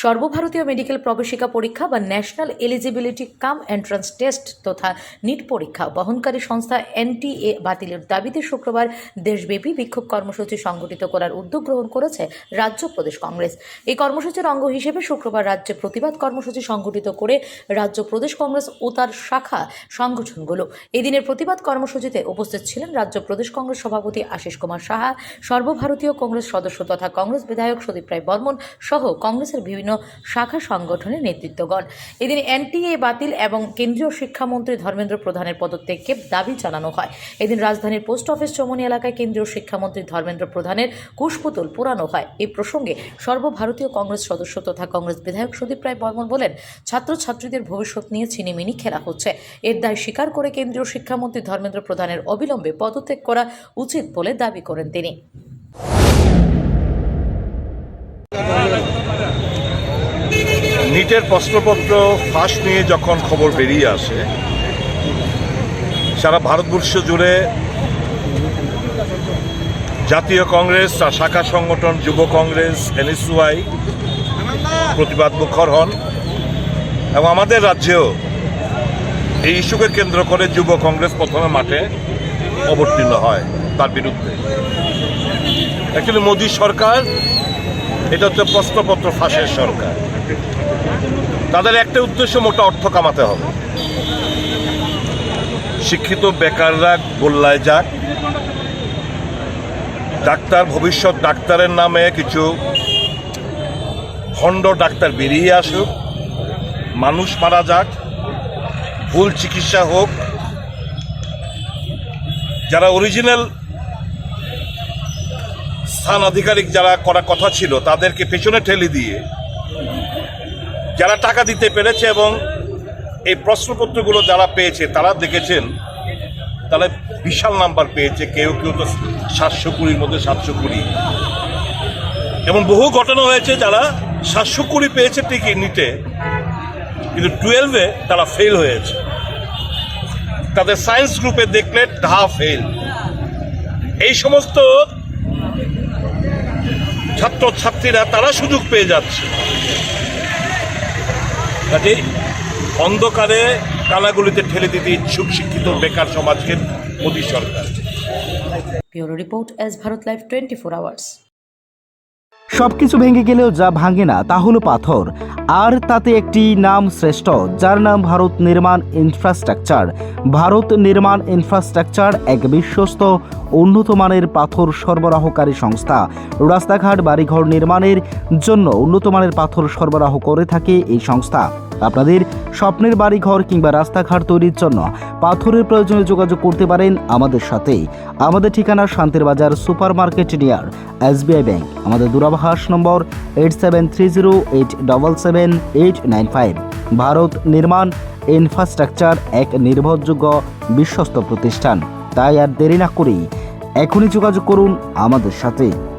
সর্বভারতীয় মেডিকেল প্রবেশিকা পরীক্ষা বা national eligibility cum entrance test তথা নিট পরীক্ষা বহনকারী সংস্থা এনটিএ বাতিলের দাবিতে শুক্রবার দেশব্যাপী বিক্ষোভ কর্মসূচি সংগঠিত করার উদ্যোগ গ্রহণ করেছে রাজ্য প্রদেশ কংগ্রেস। এই কর্মসূচির অঙ্গ হিসেবে শুক্রবার রাজ্যে প্রতিবাদ কর্মসূচি সংগঠিত করে রাজ্য প্রদেশ কংগ্রেস ও তার শাখা সংগঠনগুলো। এদিনের প্রতিবাদ কর্মসূচিতে উপস্থিত ছিলেন রাজ্য প্রদেশ কংগ্রেস সভাপতি আশিস কুমার সাহা, সর্বভারতীয় কংগ্রেস সদস্য তথা কংগ্রেস বিধায়ক সুদীপ রায় বর্মন সহ কংগ্রেসের বিভিন্ন শাখা সংগঠনের নেতৃত্বগণ। এদিন এনটিএ বাতিল এবং কেন্দ্রীয় শিক্ষামন্ত্রী ধর্মেন্দ্র প্রধানের পদত্যাগকে দাবি জানানো হয়। এদিন রাজধানীর পোস্ট অফিস চমনি এলাকায় কেন্দ্রীয় শিক্ষামন্ত্রী ধর্মেন্দ্র প্রধানের কুশপুতুল পোড়ানো হয়। এই প্রসঙ্গে সর্বভারতীয় কংগ্রেস সদস্য তথা কংগ্রেস বিধায়ক সুদীপ রায় বর্মন বলেন, ছাত্রছাত্রীদের ভবিষ্যৎ নিয়ে ছিনিমিনি খেলা হচ্ছে। এর দায় স্বীকার করে কেন্দ্রীয় শিক্ষামন্ত্রী ধর্মেন্দ্র প্রধানের অবিলম্বে পদত্যাগ করা উচিত বলে দাবি করেন তিনি। নিটের প্রশ্নপত্র ফাঁস নিয়ে যখন খবর বেরিয়ে আসে, সারা ভারতবর্ষ জুড়ে জাতীয় কংগ্রেস তার শাখা সংগঠন, যুব কংগ্রেস এনএসওয়াই প্রতিবাদ মুখর হন এবং আমাদের রাজ্যেও এই ইস্যুকে কেন্দ্র করে যুব কংগ্রেস প্রথমে মাঠে অবতীর্ণ হয় তার বিরুদ্ধে। অ্যাকচুয়ালি মোদী সরকার, এটা হচ্ছে প্রশ্নপত্র ফাঁসের সরকার। তাদের একটা উদ্দেশ্য মোটা অর্থ কামাতে হবে। শিক্ষিত বেকাররা গোল্লায় যাক। ডাক্তার, ভবিষ্যৎ ডাক্তারের নামে কিছু খণ্ড ডাক্তার বেরিয়ে আসুক। মানুষ মারা যাক। ভুল চিকিৎসা হোক। যারা অরিজিনাল স্থান আধিকারিক যারা করা কথা ছিল, তাদেরকে পেছনে ঠেলে দিয়ে যারা টাকা দিতে পেরেছে এবং এই প্রশ্নপত্রগুলো যারা পেয়েছে, তারা দেখেছেন তারা বিশাল নাম্বার পেয়েছে, কেউ কেউ তো সাতশো কুড়ির মধ্যে সাতশো কুড়ি। এবং বহু ঘটনা হয়েছে যারা সাতশো কুড়ি পেয়েছে ঠিকই নিতে, কিন্তু টুয়েলভে তারা ফেল হয়েছে। তাদের সায়েন্স গ্রুপে দেখলে ঢা ফেল। এই সমস্ত ছাত্রছাত্রীরা তারা সুযোগ পেয়ে যাচ্ছে। কাজে অন্ধকারে কানাগুলিতে ঠেলে দিতে ইচ্ছুক শিক্ষিত বেকার সমাজকে মোদী সরকার। Bureau report S Bharat live twenty four hours. সবকিছু ভেঙে গেলেও যা ভাঙে না তা হলো পাথর। আর তাতে একটি নাম শ্রেষ্ঠ যার নাম ভারত নির্মাণ ইনফ্রাস্ট্রাকচার। ভারত নির্মাণ ইনফ্রাস্ট্রাকচার এক বিশ্বস্ত উন্নত মানের পাথর সরবরাহকারী সংস্থা। রাস্তাঘাট, বাড়িঘর নির্মাণের জন্য উন্নত মানের পাথর সরবরাহ করে থাকে এই সংস্থা। আপনাদের স্বপ্নের বাড়িঘর কিংবা রাস্তাঘাট তৈরির জন্য পাথরের প্রয়োজনে যোগাযোগ করতে পারেন আমাদের সাথে। আমাদের ঠিকানা শান্তির বাজার super market near SBI bank. আমাদের দূরাভাষ number eight seven three zero eight double seven eight nine five. Bharat Nirman infrastructure এক নির্ভরযোগ্য, বিশ্বস্ত প্রতিষ্ঠান। তাই আর দেরি না করেই এখনই যোগাযোগ করুন আমাদের সাথে।